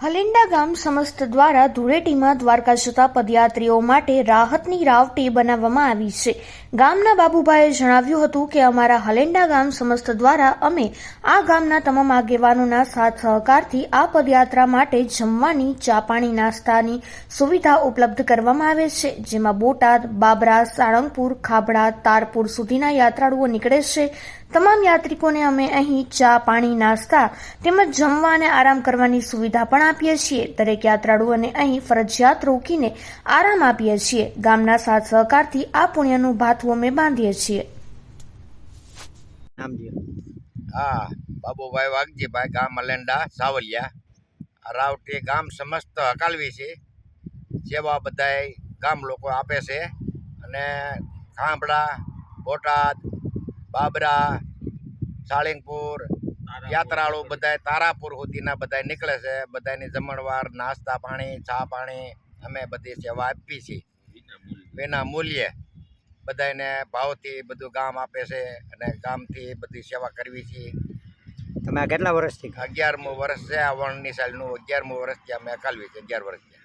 હલેન્ડા ગામ સમસ્ત દ્વારા ધૂળેટીમાં દ્વારકા જતા પદયાત્રીઓ માટે રાહતની રાવટી બનાવવામાં આવી છે. ગામના બાબુભાઈએ જણાવ્યું હતું કે અમારા હલેન્ડા ગામ સમસ્ત દ્વારા અમે આ ગામના તમામ આગેવાનોના સાથ સહકારથી આ પદયાત્રા માટે જમવાની, ચા પાણી, નાસ્તાની સુવિધા ઉપલબ્ધ કરવામાં આવે છે, જેમાં બોટાદ, બાબરા, સાળંગપુર, ખાબડા, તારપુર સુધીના યાત્રાળુઓ નીકળે છે તમામ યાત્રિકોને અમે અહીં ચા, પાણી, નાસ્તા તેમજ જમવા અને આરામ કરવાની સુવિધા પણ આપીએ છીએ. દરેક યાત્રાળુઓને અહીં ફરજિયાત રોકીને આરામ આપીએ છીએ. ગામના સાથ સહકારથી આ પુણ્યનું ભાથું અમે બાંધીએ છીએ. હા, બાબુભાઈ વાઘજીભાઈ ગામ અલેન્ડા સાવલિયા. રાવટે ગામ સમસ્ત હકાલવી છે. સેવા બધાય ગામ લોકો આપે છે. અને ખાંભડા બોટાદ બાબરા સાળીંગપુર યાત્રાળુ બધાય તારાપુર સુધીના બધાય નીકળે છે. બધાની જમણવાર નાસ્તા પાણી ચા પાણી અમે બધી સેવા આપી છીએ. વિના મૂલ્યે બધાને ભાવથી બધું ગામ આપે છે અને ગામથી બધી સેવા કરવી છીએ તમે આ કેટલા વર્ષથી? અગિયારમું વર્ષ છે આ વણની સાલનું અગિયારમું વર્ષથી અમે કાલવી છે અગિયાર વર્ષ છે